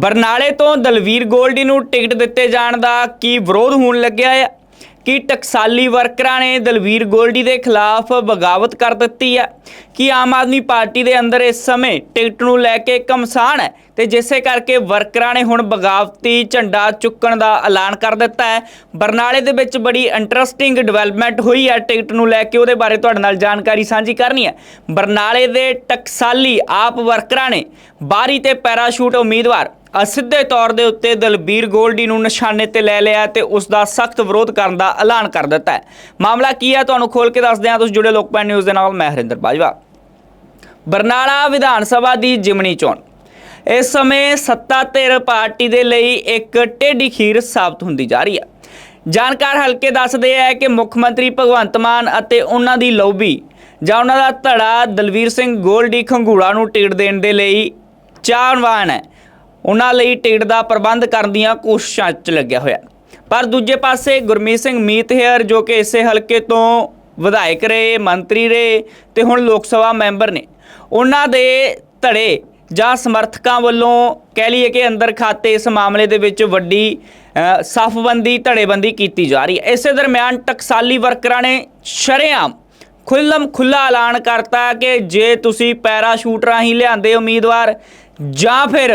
ਬਰਨਾਲੇ ਤੋਂ ਦਲਵੀਰ ਗੋਲਡੀ ਨੂੰ ਟਿਕਟ ਦਿੱਤੇ ਜਾਣ ਦਾ ਕੀ ਵਿਰੋਧ ਹੋਣ ਲੱਗਿਆ ਹੈ? ਕਿ ਟਕਸਾਲੀ ਵਰਕਰਾਂ ਨੇ ਦਲਵੀਰ ਗੋਲਡੀ ਦੇ ਖਿਲਾਫ ਬਗਾਵਤ ਕਰ ਦਿੱਤੀ ਹੈ? ਕਿ ਆਮ ਆਦਮੀ ਪਾਰਟੀ ਦੇ ਅੰਦਰ ਇਸ ਸਮੇਂ ਟਿਕਟ ਨੂੰ ਲੈ ਕੇ ਕਮਸਾਨ ਹੈ? ਤੇ ਜਿਸੇ ਕਰਕੇ ਵਰਕਰਾਂ ਨੇ ਹੁਣ ਬਗਾਵਤੀ ਝੰਡਾ ਚੁੱਕਣ ਦਾ ਐਲਾਨ ਕਰ ਦਿੱਤਾ ਹੈ। ਬਰਨਾਲੇ ਦੇ ਵਿੱਚ ਬੜੀ ਇੰਟਰਸਟਿੰਗ ਡਿਵੈਲਪਮੈਂਟ ਹੋਈ ਹੈ ਟਿਕਟ ਨੂੰ ਲੈ ਕੇ। ਉਹਦੇ ਬਾਰੇ ਤੁਹਾਡੇ ਨਾਲ ਜਾਣਕਾਰੀ ਸਾਂਝੀ ਕਰਨੀ ਹੈ। ਬਰਨਾਲੇ ਦੇ ਟਕਸਾਲੀ ਆਪ ਵਰਕਰਾਂ ਨੇ ਬਾਰੀ ਤੇ ਪੈਰਾਸ਼ੂਟ ਉਮੀਦਵਾਰ ਅਸਿੱਧੇ ਤੌਰ ਦੇ ਉੱਤੇ ਦਲਬੀਰ ਗੋਲਡੀ ਨੂੰ ਨਿਸ਼ਾਨੇ ਤੇ ਲੈ ਲਿਆ ਤੇ ਉਸ ਦਾ ਸਖਤ ਵਿਰੋਧ ਕਰਨ ਦਾ ਐਲਾਨ ਕਰ ਦਿੱਤਾ ਹੈ। ਮਾਮਲਾ ਕੀ ਹੈ ਤੁਹਾਨੂੰ ਖੋਲ ਕੇ ਦੱਸਦੇ ਹਾਂ। ਤੁਸੀਂ ਜੁੜੇ ਲੋਕਪਾਲ ਨਿਊਜ਼ ਦੇ ਨਾਲ, ਮੈਂ ਹਰਿੰਦਰ ਬਾਜਵਾ। ਬਰਨਾਲਾ ਵਿਧਾਨ ਸਭਾ ਦੀ ਜਿਮਣੀ ਚੋਣ। ਇਸ ਸਮੇਂ ਸੱਤਾ ਧਿਰ ਪਾਰਟੀ ਦੇ ਲਈ ਇੱਕ ਟੇਢੀ ਖੀਰ ਸਾਬਤ ਹੁੰਦੀ ਜਾ ਰਹੀ ਹੈ। ਜਾਣਕਾਰ ਹਲਕੇ ਦੱਸਦੇ ਹੈ ਕਿ ਮੁੱਖ ਮੰਤਰੀ ਭਗਵੰਤ ਮਾਨ ਅਤੇ ਉਹਨਾਂ ਦੀ ਲੌਬੀ ਜਾਂ ਉਹਨਾਂ ਦਾ ਧੜਾ ਦਲਵੀਰ ਸਿੰਘ ਗੋਲਡੀ ਖੰਗੂੜਾ ਨੂੰ ਟਿਕਟ ਦੇਣ ਦੇ ਲਈ ਚਾਹਵਾਨ ਹੈ। ਉਹਨਾਂ ਲਈ ਟਿਕਟ ਦਾ ਪ੍ਰਬੰਧ ਕਰਨ ਦੀਆਂ ਕੋਸ਼ਿਸ਼ਾਂ 'ਚ ਲੱਗਿਆ ਹੋਇਆ। ਪਰ ਦੂਜੇ ਪਾਸੇ ਗੁਰਮੀਤ ਸਿੰਘ ਮੀਤਹਿਰ ਜੋ ਕਿ ਇਸੇ ਹਲਕੇ ਤੋਂ ਵਿਧਾਇਕ ਰਹੇ ਮੰਤਰੀ ਰਹੇ ਤੇ ਹੁਣ ਲੋਕ ਸਭਾ ਮੈਂਬਰ ਨੇ ਉਹਨਾਂ ਦੇ ਧੜੇ ਜਾਂ ਸਮਰਥਕਾਂ ਵੱਲੋਂ ਕਹਿ ਲਈਏ ਕਿ ਅੰਦਰ ਖਾਤੇ ਇਸ ਮਾਮਲੇ ਦੇ ਵਿੱਚ ਵੱਡੀ ਅ, ਸਫਬੰਦੀ ਧੜੇਬੰਦੀ ਕੀਤੀ ਜਾ ਰਹੀ ਹੈ। ਇਸੇ ਦਰਮਿਆਨ ਟਕਸਾਲੀ ਵਰਕਰਾਂ ਨੇ ਸ਼ਰੇਆਮ ਖੁੱਲਮ ਖੁੱਲਾ ਐਲਾਨ ਕਰਤਾ ਕਿ ਜੇ ਤੁਸੀਂ ਪੈਰਾਸ਼ੂਟ ਰਾਹੀਂ ਲਿਆਂਦੇ ਉਮੀਦਵਾਰ ਜਾਂ ਫਿਰ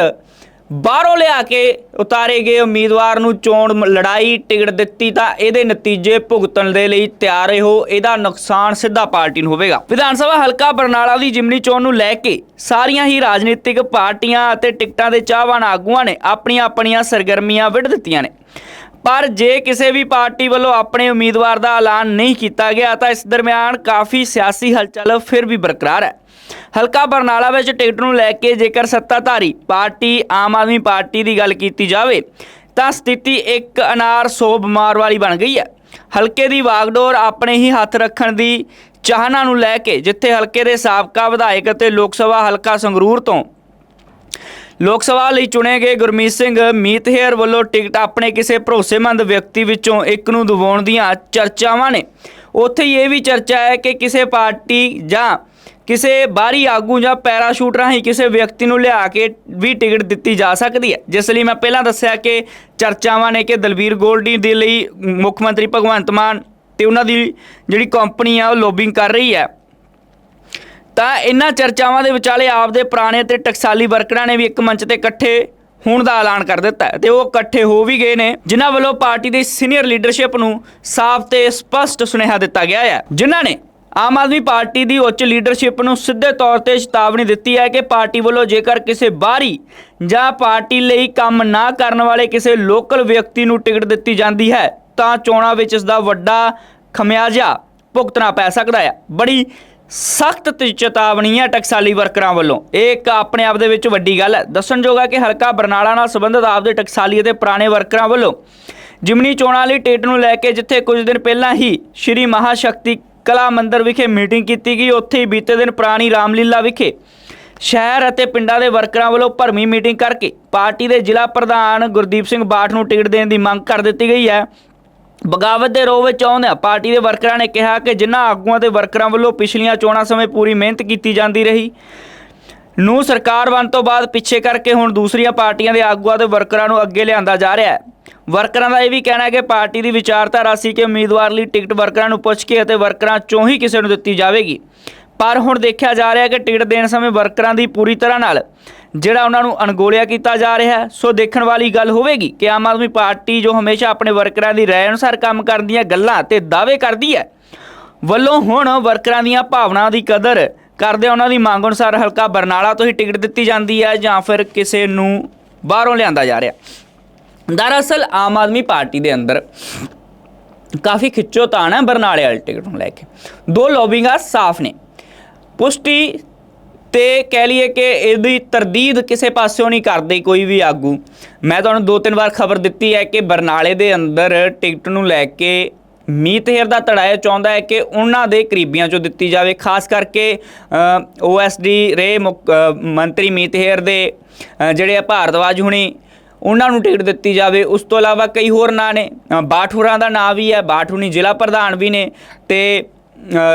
ਬਾਹਰੋਂ ਲਿਆ ਕੇ ਉਤਾਰੇ ਗਏ ਉਮੀਦਵਾਰ ਨੂੰ ਚੋਣ ਲੜਾਈ ਟਿਕਟ ਦਿੱਤੀ ਤਾਂ ਇਹਦੇ ਨਤੀਜੇ ਭੁਗਤਣ ਦੇ ਲਈ ਤਿਆਰ ਰਹੋ, ਇਹਦਾ ਨੁਕਸਾਨ ਸਿੱਧਾ ਪਾਰਟੀ ਨੂੰ ਹੋਵੇਗਾ। ਵਿਧਾਨ ਸਭਾ ਹਲਕਾ ਬਰਨਾਲਾ ਦੀ ਜਿਮਨੀ ਚੋਣ ਨੂੰ ਲੈ ਕੇ ਸਾਰੀਆਂ ਹੀ ਰਾਜਨੀਤਿਕ ਪਾਰਟੀਆਂ ਅਤੇ ਟਿਕਟਾਂ ਦੇ ਚਾਹਵਾਨ ਆਗੂਆਂ ਨੇ ਆਪਣੀਆਂ ਆਪਣੀਆਂ ਸਰਗਰਮੀਆਂ ਵਿੱਢ ਦਿੱਤੀਆਂ ਨੇ। ਪਰ ਜੇ ਕਿਸੇ ਵੀ ਪਾਰਟੀ ਵੱਲੋਂ ਆਪਣੇ ਉਮੀਦਵਾਰ ਦਾ ਐਲਾਨ ਨਹੀਂ ਕੀਤਾ ਗਿਆ, ਤਾਂ ਇਸ ਦਰਮਿਆਨ ਕਾਫੀ ਸਿਆਸੀ ਹਲਚਲ ਫਿਰ ਵੀ ਬਰਕਰਾਰ ਹੈ। ਹਲਕਾ ਬਰਨਾਲਾ ਵਿੱਚ ਟਿਕਟ ਨੂੰ ਲੈ ਕੇ ਜੇਕਰ ਸੱਤਾਧਾਰੀ ਪਾਰਟੀ, ਆਮ ਆਦਮੀ ਪਾਰਟੀ ਦੀ ਗੱਲ ਕੀਤੀ ਜਾਵੇ, ਤਾਂ ਸਥਿਤੀ ਇੱਕ ਅਨਾਰ ਸੌ ਬਿਮਾਰ ਵਾਲੀ ਬਣ ਗਈ ਹੈ। ਹਲਕੇ ਦੀ ਵਾਗਡੋਰ ਆਪਣੇ ਹੀ ਹੱਥ ਰੱਖਣ ਦੀ ਚਾਹਨਾ ਨੂੰ ਲੈ ਕੇ, ਜਿੱਥੇ ਹਲਕੇ ਦੇ ਸਾਬਕਾ ਵਿਧਾਇਕ ਅਤੇ ਲੋਕ ਸਭਾ ਹਲਕਾ ਸੰਗਰੂਰ ਤੋਂ ਲੋਕ ਸਭਾ ਲਈ ਚੁਣੇ ਗਏ ਗੁਰਮੀਤ ਸਿੰਘ ਮੀਤਹੇਰ ਵੱਲੋਂ ਟਿਕਟ ਆਪਣੇ ਕਿਸੇ ਭਰੋਸੇਮੰਦ ਵਿਅਕਤੀ ਵਿੱਚੋਂ ਇੱਕ ਨੂੰ ਦਿਵਾਉਣ ਦੀਆਂ ਚਰਚਾਵਾਂ ਨੇ। ਉੱਥੇ ਇਹ ਵੀ ਚਰਚਾ ਹੈ ਕਿ ਕਿਸੇ ਪਾਰਟੀ ਜਾਂ ਕਿਸੇ ਬਾਹਰੀ ਆਗੂ ਜਾਂ ਪੈਰਾਸ਼ੂਟ ਰਾਹੀਂ ਕਿਸੇ ਵਿਅਕਤੀ ਨੂੰ ਲਿਆ ਕੇ ਵੀ ਟਿਕਟ ਦਿੱਤੀ ਜਾ ਸਕਦੀ ਹੈ। ਜਿਸ ਲਈ ਮੈਂ ਪਹਿਲਾਂ ਦੱਸਿਆ ਕਿ ਚਰਚਾਵਾਂ ਨੇ ਕਿ ਦਲਬੀਰ ਗੋਲਡੀ ਦੇ ਲਈ ਮੁੱਖ ਮੰਤਰੀ ਭਗਵੰਤ ਮਾਨ ਤੇ ਉਹਨਾਂ ਦੀ ਜਿਹੜੀ ਕੰਪਨੀ ਆ ਉਹ ਲੋਬਿੰਗ ਕਰ ਰਹੀ ਹੈ। ਤਾਂ ਇਹਨਾਂ ਚਰਚਾਵਾਂ ਦੇ ਵਿਚਾਲੇ ਆਪਦੇ ਪੁਰਾਣੇ ਤੇ ਟਕਸਾਲੀ ਵਰਕਰਾਂ ਨੇ ਵੀ ਇੱਕ ਮੰਚ ਤੇ ਇਕੱਠੇ ਹੋਣ ਦਾ ਐਲਾਨ ਕਰ ਦਿੱਤਾ ਹੈ ਤੇ ਉਹ ਇਕੱਠੇ ਹੋ ਵੀ ਗਏ ਨੇ, ਜਿਨ੍ਹਾਂ ਵੱਲੋਂ ਪਾਰਟੀ ਦੀ ਸੀਨੀਅਰ ਲੀਡਰਸ਼ਿਪ ਨੂੰ ਸਾਫ਼ ਤੇ ਸਪਸ਼ਟ ਸੁਨੇਹਾ ਦਿੱਤਾ ਗਿਆ ਹੈ, ਜਿਨ੍ਹਾਂ ਨੇ ਆਮ ਆਦਮੀ ਪਾਰਟੀ ਦੀ ਉੱਚ ਲੀਡਰਸ਼ਿਪ ਨੂੰ ਸਿੱਧੇ ਤੌਰ ਤੇ ਚੇਤਾਵਨੀ ਦਿੱਤੀ ਹੈ ਕਿ ਪਾਰਟੀ ਵੱਲੋਂ ਜੇਕਰ ਕਿਸੇ ਬਾਹਰੀ ਜਾਂ ਪਾਰਟੀ ਲਈ ਕੰਮ ਨਾ ਕਰਨ ਵਾਲੇ ਕਿਸੇ ਲੋਕਲ ਵਿਅਕਤੀ ਨੂੰ ਟਿਕਟ ਦਿੱਤੀ ਜਾਂਦੀ ਹੈ, ਤਾਂ ਚੋਣਾਂ ਵਿੱਚ ਇਸ ਦਾ ਵੱਡਾ ਖਮਿਆਜਾ ਭੁਗਤਣਾ ਪੈ ਸਕਦਾ ਹੈ। ਬੜੀ ਸਖਤ ਚੇਤਾਵਨੀ ਹੈ ਟਕਸਾਲੀ ਵਰਕਰਾਂ ਵੱਲੋਂ। ਇਹ ਇੱਕ ਆਪਣੇ ਆਪ ਦੇ ਵਿੱਚ ਵੱਡੀ ਗੱਲ ਹੈ। ਦੱਸਣਯੋਗ ਹੈ ਕਿ ਹਲਕਾ ਬਰਨਾਲਾ ਨਾਲ ਸੰਬੰਧਿਤ ਆਪਦੇ ਟਕਸਾਲੀ ਅਤੇ ਪੁਰਾਣੇ ਵਰਕਰਾਂ ਵੱਲੋਂ ਜਿਮਨੀ ਚੋਣਾਂ ਲਈ ਟਿਕਟ ਨੂੰ ਲੈ ਕੇ ਜਿੱਥੇ ਕੁਝ ਦਿਨ ਪਹਿਲਾਂ ਹੀ ਸ਼੍ਰੀ ਮਹਾਸ਼ਕਤੀ ਕਲਾ ਮੰਦਿਰ ਵਿਖੇ ਮੀਟਿੰਗ ਕੀਤੀ ਗਈ, ਉੱਥੇ ਹੀ ਬੀਤੇ ਦਿਨ ਪੁਰਾਣੀ ਰਾਮਲੀਲਾ ਵਿਖੇ ਸ਼ਹਿਰ ਅਤੇ ਪਿੰਡਾਂ ਦੇ ਵਰਕਰਾਂ ਵੱਲੋਂ ਭਰਮੀ ਮੀਟਿੰਗ ਕਰਕੇ ਪਾਰਟੀ ਦੇ ਜ਼ਿਲ੍ਹਾ ਪ੍ਰਧਾਨ ਗੁਰਦੀਪ ਸਿੰਘ ਬਾਠ ਨੂੰ ਟਿਕਟ ਦੇਣ ਦੀ ਮੰਗ ਕਰ ਦਿੱਤੀ ਗਈ ਹੈ। ਬਗਾਵਤ ਦੇ ਰੋਹ ਵਿੱਚ ਆਉਂਦਿਆਂ ਪਾਰਟੀ ਦੇ ਵਰਕਰਾਂ ਨੇ ਕਿਹਾ ਕਿ ਜਿਨ੍ਹਾਂ ਆਗੂਆਂ ਤੇ ਵਰਕਰਾਂ ਵੱਲੋਂ ਪਿਛਲੀਆਂ ਚੋਣਾਂ ਸਮੇਂ ਪੂਰੀ ਮਿਹਨਤ ਕੀਤੀ ਜਾਂਦੀ ਰਹੀ, ਨੂੰ ਸਰਕਾਰ ਬਣ ਤੋਂ ਬਾਅਦ ਪਿੱਛੇ ਕਰਕੇ ਹੁਣ ਦੂਸਰੀਆਂ ਪਾਰਟੀਆਂ ਦੇ ਆਗੂਆਂ ਤੇ ਵਰਕਰਾਂ ਨੂੰ ਅੱਗੇ ਲਿਆਂਦਾ ਜਾ ਰਿਹਾ ਹੈ। ਵਰਕਰਾਂ ਦਾ ਇਹ ਵੀ ਕਹਿਣਾ ਹੈ ਕਿ ਪਾਰਟੀ ਦੀ ਵਿਚਾਰਧਾਰਾ ਸੀ ਕਿ ਉਮੀਦਵਾਰ ਲਈ ਟਿਕਟ ਵਰਕਰਾਂ ਨੂੰ ਪੁੱਛ ਕੇ ਅਤੇ ਵਰਕਰਾਂ ਚੋਂ ਹੀ ਕਿਸੇ ਨੂੰ ਦਿੱਤੀ ਜਾਵੇਗੀ। ਪਰ ਹੁਣ ਦੇਖਿਆ ਜਾ ਰਿਹਾ ਹੈ ਕਿ ਟਿਕਟ ਦੇਣ ਸਮੇਂ ਵਰਕਰਾਂ ਦੀ ਪੂਰੀ ਤਰ੍ਹਾਂ ਨਾਲ ਜਿਹੜਾ ਉਹਨਾਂ ਨੂੰ ਅਣਗੋਲਿਆ ਕੀਤਾ ਜਾ ਰਿਹਾ ਹੈ। ਸੋ ਦੇਖਣ ਵਾਲੀ ਗੱਲ ਹੋਵੇਗੀ ਕਿ ਆਮ ਆਦਮੀ ਪਾਰਟੀ ਜੋ ਹਮੇਸ਼ਾ ਆਪਣੇ ਵਰਕਰਾਂ ਦੀ ਰਾਏ ਅਨੁਸਾਰ ਕੰਮ ਕਰਨ ਦੀਆਂ ਗੱਲਾਂ ਤੇ ਦਾਅਵੇ ਕਰਦੀ ਹੈ, ਵੱਲੋਂ ਹੁਣ ਵਰਕਰਾਂ ਦੀਆਂ ਭਾਵਨਾਵਾਂ ਦੀ ਕਦਰ ਕਰਦੇ ਉਹਨਾਂ ਦੀ ਮੰਗ ਅਨੁਸਾਰ ਹਲਕਾ ਬਰਨਾਲਾ ਤੋਂ ਹੀ ਟਿਕਟ ਦਿੱਤੀ ਜਾਂਦੀ ਹੈ ਜਾਂ ਫਿਰ ਕਿਸੇ ਨੂੰ ਬਾਹਰੋਂ ਲਿਆਂਦਾ ਜਾ ਰਿਹਾ ਦਰਅਸਲ ਆਮ ਆਦਮੀ ਪਾਰਟੀ ਦੇ ਅੰਦਰ ਕਾਫੀ ਖਿੱਚੋ ਤਾਣ ਹੈ ਬਰਨਾਲੇ ਵਾਲੀ ਟਿਕਟ ਨੂੰ ਲੈ ਕੇ। ਦੋ ਲੌਬਿੰਗਾਂ ਸਾਫ਼ ਨੇ। ਪੁਸ਼ਟੀ ਤੇ ਕਹਿ ਲਈਏ ਕਿ ਇਹਦੀ ਤਰਦੀਦ ਕਿਸੇ ਪਾਸਿਓਂ ਨਹੀਂ ਕਰਦੇ ਕੋਈ ਵੀ ਆਗੂ। ਮੈਂ ਤੁਹਾਨੂੰ ਦੋ ਤਿੰਨ ਵਾਰ ਖਬਰ ਦਿੱਤੀ ਹੈ ਕਿ ਬਰਨਾਲੇ ਦੇ ਅੰਦਰ ਟਿਕਟ ਨੂੰ ਲੈ ਕੇ ਮੀਤਹੇਰ ਦਾ ਤੜਾਇਆ ਚਾਹੁੰਦਾ ਹੈ ਕਿ ਉਹਨਾਂ ਦੇ ਕਰੀਬੀਆਂ ਚੋਂ ਦਿੱਤੀ ਜਾਵੇ। ਖਾਸ ਕਰਕੇ ਓਐਸਡੀ ਰੇ ਮੁੱਖ- ਅ, ਮੰਤਰੀ ਮੀਤਹੇਰ ਦੇ ਜਿਹੜੇ ਆ ਭਾਰਦਵਾਜ ਹੁਣੀ ਉਹਨਾਂ ਨੂੰ ਟਿਕਟ ਦਿੱਤੀ ਜਾਵੇ। ਉਸ ਤੋਂ ਇਲਾਵਾ ਕਈ ਹੋਰ ਨਾਂ ਨੇ ਅ, ਬਾਠੂਰਾਂ ਦਾ ਨਾਂ ਵੀ ਹੈ ਬਾਠੂਣੀ ਜ਼ਿਲ੍ਹਾ ਪ੍ਰਧਾਨ ਵੀ ਨੇ ਤੇ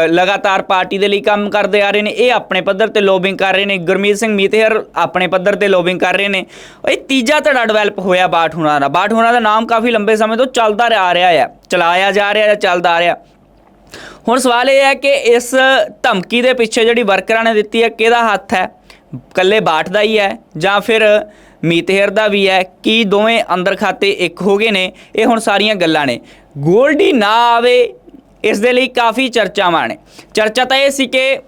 ਲਗਾਤਾਰ ਪਾਰਟੀ ਦੇ ਲਈ ਕੰਮ ਕਰਦੇ ਆ ਰਹੇ ਨੇ, ਇਹ ਆਪਣੇ ਪੱਧਰ ਤੇ ਲੋਬਿੰਗ ਕਰ ਰਹੇ ਨੇ। ਗੁਰਮੀਤ ਸਿੰਘ ਮੀਤੇਹਰ ਆਪਣੇ ਪੱਧਰ ਤੇ ਲੋਬਿੰਗ ਕਰ ਰਹੇ ਨੇ। ਇਹ ਤੀਜਾ ਧੜਾ ਡਿਵੈਲਪ ਹੋਇਆ ਬਾਠ ਹੁਣਾਂ ਦਾ। ਬਾਠ ਹੁਣਾਂ ਦਾ ਨਾਮ ਕਾਫੀ ਲੰਬੇ ਸਮੇਂ ਤੋਂ ਚੱਲਦਾ ਆ ਰਿਹਾ ਹੈ ਚਲਾਇਆ ਜਾ ਰਿਹਾ ਜਾਂ ਚੱਲਦਾ ਆ ਰਿਹਾ। ਹੁਣ ਸਵਾਲ ਇਹ ਹੈ ਕਿ ਇਸ ਧਮਕੀ ਦੇ ਪਿੱਛੇ ਜਿਹੜੀ ਵਰਕਰਾਂ ਨੇ ਦਿੱਤੀ ਹੈ, ਕਿਹਦਾ ਹੱਥ ਹੈ? ਕੱਲੇ ਬਾਠ ਦਾ ਹੀ ਹੈ ਜਾਂ ਫਿਰ ਮੀਤੇਹਰ ਦਾ ਵੀ ਹੈ? ਕੀ ਦੋਵੇਂ ਅੰਦਰ ਖਾਤੇ ਇੱਕ ਹੋ ਗਏ ਨੇ? ਇਹ ਹੁਣ ਸਾਰੀਆਂ ਗੱਲਾਂ ਨੇ। ਗੋਲਡੀ ਨਾ ਆਵੇ ਇਸ ਦੇ ਲਈ ਕਾਫੀ ਚਰਚਾਵਾਂ ਨੇ। ਚਰਚਾ ਤਾਂ ਇਹ ਸੀ ਕਿ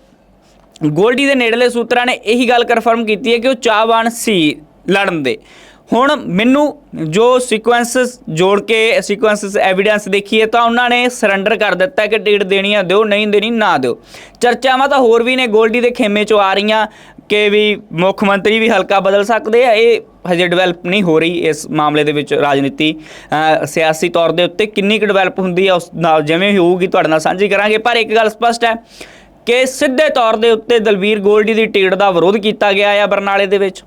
ਗੋਲਡੀ ਦੇ ਨੇੜਲੇ ਸੂਤਰਾਂ ਨੇ ਇਹੀ ਗੱਲ ਕਨਫਰਮ ਕੀਤੀ ਹੈ ਕਿ ਉਹ ਚਾਹਵਾਨ ਸੀ ਲੜਨ ਦੇ। ਹੁਣ ਮੈਨੂੰ ਜੋ ਸੀਕੁਐਂਸਸ ਜੋੜ ਕੇ ਸੀਕੁਐਂਸਸ ਐਵੀਡੈਂਸ ਦੇਖੀਏ ਤਾਂ ਉਹਨਾਂ ਨੇ ਸਰੈਂਡਰ ਕਰ ਦਿੱਤਾ ਕਿ ਟਿਕਟ ਦੇਣੀ ਆ, ਦਿਓ, ਨਹੀਂ ਦੇਣੀ, ਨਾ ਦਿਓ। ਚਰਚਾਵਾਂ ਤਾਂ ਹੋਰ ਵੀ ਨੇ, ਗੋਲਡੀ ਦੇ ਖੇਮੇ ਚੋਂ ਆ ਰਹੀਆਂ ਕਿ ਵੀ ਮੁੱਖ ਮੰਤਰੀ ਵੀ ਹਲਕਾ ਬਦਲ ਸਕਦੇ ਆ, ਇਹ ਹਜੇ ਡਿਵੈਲਪ ਨਹੀਂ ਹੋ ਰਹੀ ਇਸ ਮਾਮਲੇ ਦੇ ਵਿੱਚ ਰਾਜਨੀਤੀ। ਸਿਆਸੀ ਤੌਰ ਦੇ ਉੱਤੇ ਕਿੰਨੀ ਕੁ ਡਿਵੈਲਪ ਹੁੰਦੀ ਆ, ਉਸ ਨਾਲ ਜਿਵੇਂ ਵੀ ਹੋਊਗੀ ਤੁਹਾਡੇ ਨਾਲ ਸਾਂਝੀ ਕਰਾਂਗੇ, ਪਰ ਇੱਕ ਗੱਲ ਸਪਸ਼ਟ ਹੈ ਕਿ ਸਿੱਧੇ ਤੌਰ ਦੇ ਉੱਤੇ ਦਲਵੀਰ ਗੋਲਡੀ ਦੀ ਟਿਕਟ ਦਾ ਵਿਰੋਧ ਕੀਤਾ ਗਿਆ ਆ ਬਰਨਾਲੇ ਦੇ ਵਿੱਚ।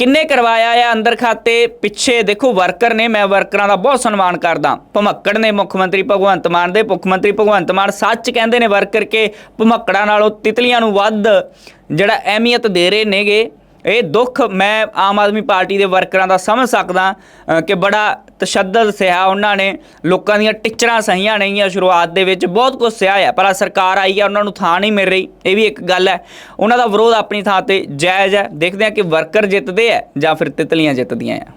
ਕਿੰਨੇ ਕਰਵਾਇਆ ਆ? ਅੰਦਰ ਖਾਤੇ, ਪਿੱਛੇ ਦੇਖੋ ਵਰਕਰ ਨੇ, ਮੈਂ ਵਰਕਰਾਂ ਦਾ ਬਹੁਤ ਸਨਮਾਨ ਕਰਦਾ। ਭਮੱਕੜ ਨੇ ਮੁੱਖ ਮੰਤਰੀ ਭਗਵੰਤ ਮਾਨ ਦੇ, ਮੁੱਖ ਮੰਤਰੀ ਭਗਵੰਤ ਮਾਨ ਸੱਚ ਕਹਿੰਦੇ ਨੇ ਵਰਕਰ ਕੇ ਭਮੱਕੜਾਂ ਨਾਲੋਂ ਤਿਤਲੀਆਂ ਨੂੰ ਵੱਧ ਜਿਹੜਾ ਅਹਿਮੀਅਤ ਦੇ ਰਹੇ ਨੇਗੇ। ਇਹ ਦੁੱਖ ਮੈਂ ਆਮ ਆਦਮੀ ਪਾਰਟੀ ਦੇ ਵਰਕਰਾਂ ਦਾ ਸਮਝ ਸਕਦਾ ਕਿ ਬੜਾ ਤਸ਼ੱਦਦ ਸਹਿਆ ਉਹਨਾਂ ਨੇ, ਲੋਕਾਂ ਦੀਆਂ ਟਿਚਰਾਂ ਸਹੀਆਂ ਨਹੀਂਆਂ ਸ਼ੁਰੂਆਤ ਦੇ ਵਿੱਚ ਬਹੁਤ ਕੁਝ ਸਿਆ ਹੈ ਪਰ ਆਹ ਸਰਕਾਰ ਆਈ ਹੈ ਉਹਨਾਂ ਨੂੰ ਥਾਂ ਨਹੀਂ ਮਿਲ ਰਹੀ, ਇਹ ਵੀ ਇੱਕ ਗੱਲ ਹੈ। ਉਹਨਾਂ ਦਾ ਵਿਰੋਧ ਆਪਣੀ ਥਾਂ ਤੇ ਜਾਇਜ਼ ਹੈ, ਦੇਖਦੇ ਹਾਂ ਕਿ ਵਰਕਰ ਜਿੱਤਦੇ ਆ ਜਾਂ ਫਿਰ ਤਿਤਲੀਆਂ ਜਿੱਤਦੀਆਂ ਆ।